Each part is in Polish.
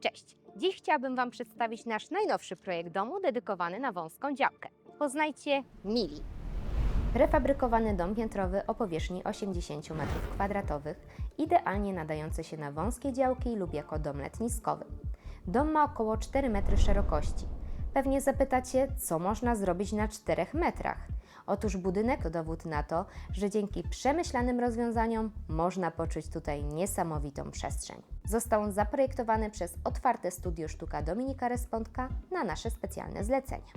Cześć! Dziś chciałabym Wam przedstawić nasz najnowszy projekt domu dedykowany na wąską działkę. Poznajcie Mili. Prefabrykowany dom piętrowy o powierzchni 80 m2, idealnie nadający się na wąskie działki lub jako dom letniskowy. Dom ma około 4 metry szerokości. Pewnie zapytacie, co można zrobić na 4 metrach? Otóż budynek to dowód na to, że dzięki przemyślanym rozwiązaniom można poczuć tutaj niesamowitą przestrzeń. Został on zaprojektowany przez otwarte studio sztuka Dominika Respondka na nasze specjalne zlecenie.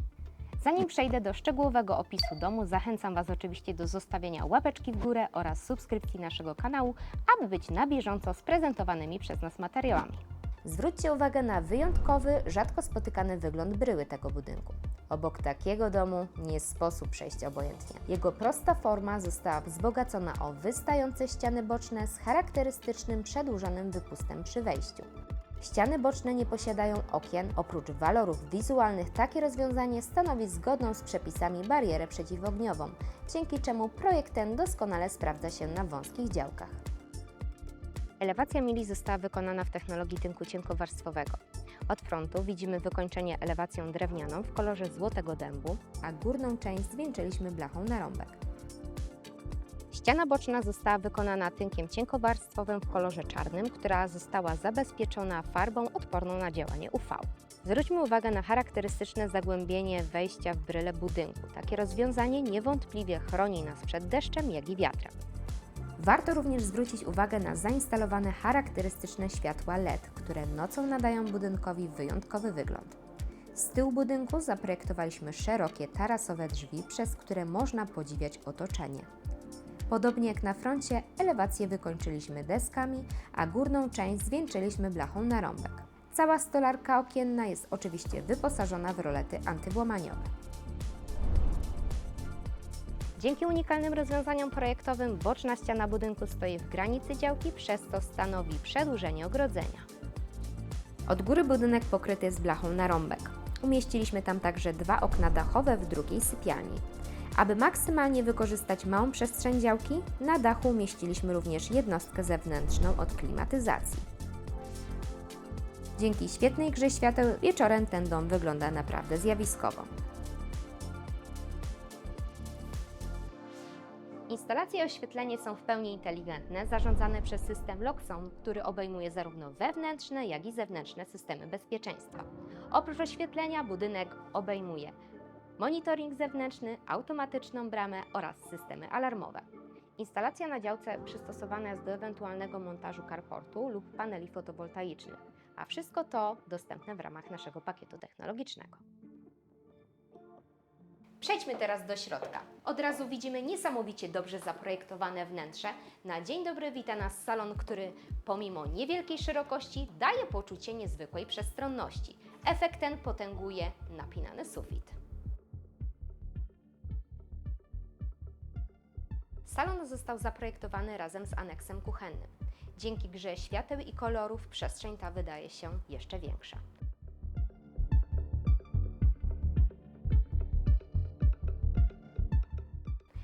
Zanim przejdę do szczegółowego opisu domu, zachęcam Was oczywiście do zostawienia łapeczki w górę oraz subskrypcji naszego kanału, aby być na bieżąco z prezentowanymi przez nas materiałami. Zwróćcie uwagę na wyjątkowy, rzadko spotykany wygląd bryły tego budynku. Obok takiego domu nie sposób przejść obojętnie. Jego prosta forma została wzbogacona o wystające ściany boczne z charakterystycznym przedłużonym wypustem przy wejściu. Ściany boczne nie posiadają okien. Oprócz walorów wizualnych takie rozwiązanie stanowi zgodną z przepisami barierę przeciwogniową, dzięki czemu projekt ten doskonale sprawdza się na wąskich działkach. Elewacja mili została wykonana w technologii tynku cienkowarstwowego. Od frontu widzimy wykończenie elewacją drewnianą w kolorze złotego dębu, a górną część zwieńczyliśmy blachą na rąbek. Ściana boczna została wykonana tynkiem cienkowarstwowym w kolorze czarnym, która została zabezpieczona farbą odporną na działanie UV. Zwróćmy uwagę na charakterystyczne zagłębienie wejścia w bryle budynku. Takie rozwiązanie niewątpliwie chroni nas przed deszczem, jak i wiatrem. Warto również zwrócić uwagę na zainstalowane charakterystyczne światła LED, które nocą nadają budynkowi wyjątkowy wygląd. Z tyłu budynku zaprojektowaliśmy szerokie tarasowe drzwi, przez które można podziwiać otoczenie. Podobnie jak na froncie, elewację wykończyliśmy deskami, a górną część zwieńczyliśmy blachą na rąbek. Cała stolarka okienna jest oczywiście wyposażona w rolety antywłamaniowe. Dzięki unikalnym rozwiązaniom projektowym boczna ściana budynku stoi w granicy działki, przez co stanowi przedłużenie ogrodzenia. Od góry budynek pokryty jest blachą na rąbek. Umieściliśmy tam także dwa okna dachowe w drugiej sypialni. Aby maksymalnie wykorzystać małą przestrzeń działki, na dachu umieściliśmy również jednostkę zewnętrzną od klimatyzacji. Dzięki świetnej grze świateł wieczorem ten dom wygląda naprawdę zjawiskowo. Instalacje i oświetlenie są w pełni inteligentne, zarządzane przez system Loxon, który obejmuje zarówno wewnętrzne, jak i zewnętrzne systemy bezpieczeństwa. Oprócz oświetlenia budynek obejmuje monitoring zewnętrzny, automatyczną bramę oraz systemy alarmowe. Instalacja na działce przystosowana jest do ewentualnego montażu carportu lub paneli fotowoltaicznych, a wszystko to dostępne w ramach naszego pakietu technologicznego. Przejdźmy teraz do środka. Od razu widzimy niesamowicie dobrze zaprojektowane wnętrze. Na dzień dobry wita nas salon, który pomimo niewielkiej szerokości daje poczucie niezwykłej przestronności. Efekt ten potęguje napinany sufit. Salon został zaprojektowany razem z aneksem kuchennym. Dzięki grze świateł i kolorów przestrzeń ta wydaje się jeszcze większa.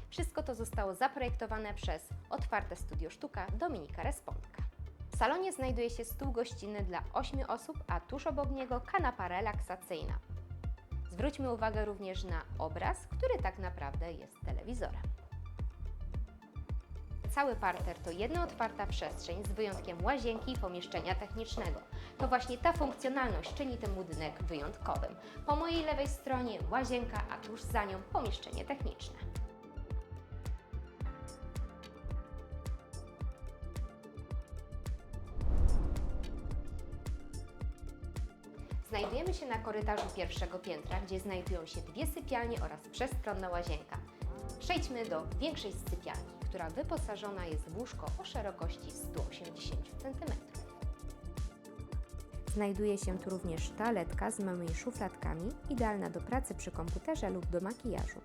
Wszystko to zostało zaprojektowane przez otwarte studio sztuka Dominika Respondka. W salonie znajduje się stół gościnny dla 8 osób, a tuż obok niego kanapa relaksacyjna. Zwróćmy uwagę również na obraz, który tak naprawdę jest telewizorem. Cały parter to jedna otwarta przestrzeń z wyjątkiem łazienki i pomieszczenia technicznego. To właśnie ta funkcjonalność czyni ten budynek wyjątkowym. Po mojej lewej stronie łazienka, a tuż za nią pomieszczenie techniczne. Znajdujemy się na korytarzu pierwszego piętra, gdzie znajdują się dwie sypialnie oraz przestronna łazienka. Przejdźmy do większej sypialni, która wyposażona jest w łóżko o szerokości 180 cm. Znajduje się tu również toaletka z małymi szufladkami, idealna do pracy przy komputerze lub do makijażu.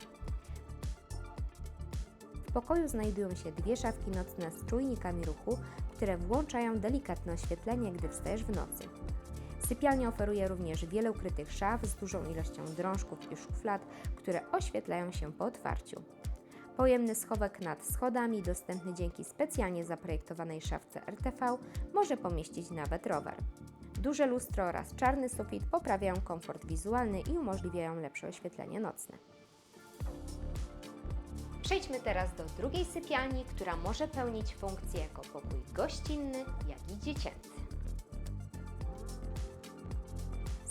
W pokoju znajdują się dwie szafki nocne z czujnikami ruchu, które włączają delikatne oświetlenie, gdy wstajesz w nocy. Sypialnia oferuje również wiele ukrytych szaf z dużą ilością drążków i szuflad, które oświetlają się po otwarciu. Pojemny schowek nad schodami, dostępny dzięki specjalnie zaprojektowanej szafce RTV, może pomieścić nawet rower. Duże lustro oraz czarny sufit poprawiają komfort wizualny i umożliwiają lepsze oświetlenie nocne. Przejdźmy teraz do drugiej sypialni, która może pełnić funkcję jako pokój gościnny, jak i dziecięcy.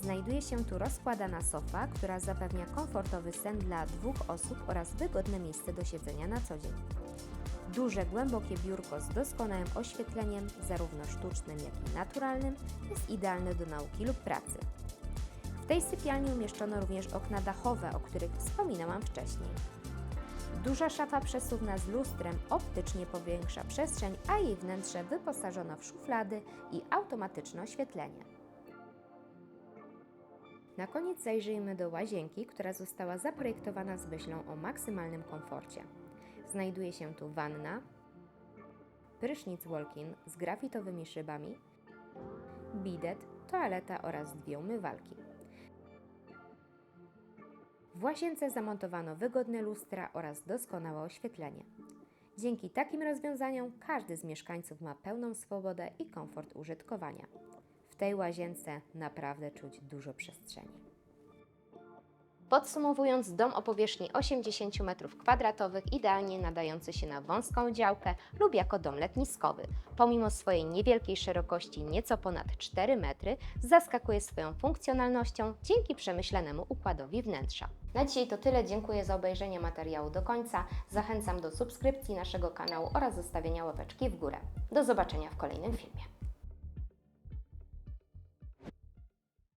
Znajduje się tu rozkładana sofa, która zapewnia komfortowy sen dla dwóch osób oraz wygodne miejsce do siedzenia na co dzień. Duże, głębokie biurko z doskonałym oświetleniem, zarówno sztucznym, jak i naturalnym, jest idealne do nauki lub pracy. W tej sypialni umieszczono również okna dachowe, o których wspominałam wcześniej. Duża szafa przesuwna z lustrem optycznie powiększa przestrzeń, a jej wnętrze wyposażono w szuflady i automatyczne oświetlenie. Na koniec zajrzyjmy do łazienki, która została zaprojektowana z myślą o maksymalnym komforcie. Znajduje się tu wanna, prysznic walk-in z grafitowymi szybami, bidet, toaleta oraz dwie umywalki. W łazience zamontowano wygodne lustra oraz doskonałe oświetlenie. Dzięki takim rozwiązaniom każdy z mieszkańców ma pełną swobodę i komfort użytkowania. W tej łazience naprawdę czuć dużo przestrzeni. Podsumowując, dom o powierzchni 80 m2, idealnie nadający się na wąską działkę lub jako dom letniskowy. Pomimo swojej niewielkiej szerokości, nieco ponad 4 metry, zaskakuje swoją funkcjonalnością dzięki przemyślanemu układowi wnętrza. Na dzisiaj to tyle. Dziękuję za obejrzenie materiału do końca. Zachęcam do subskrypcji naszego kanału oraz zostawienia łapeczki w górę. Do zobaczenia w kolejnym filmie.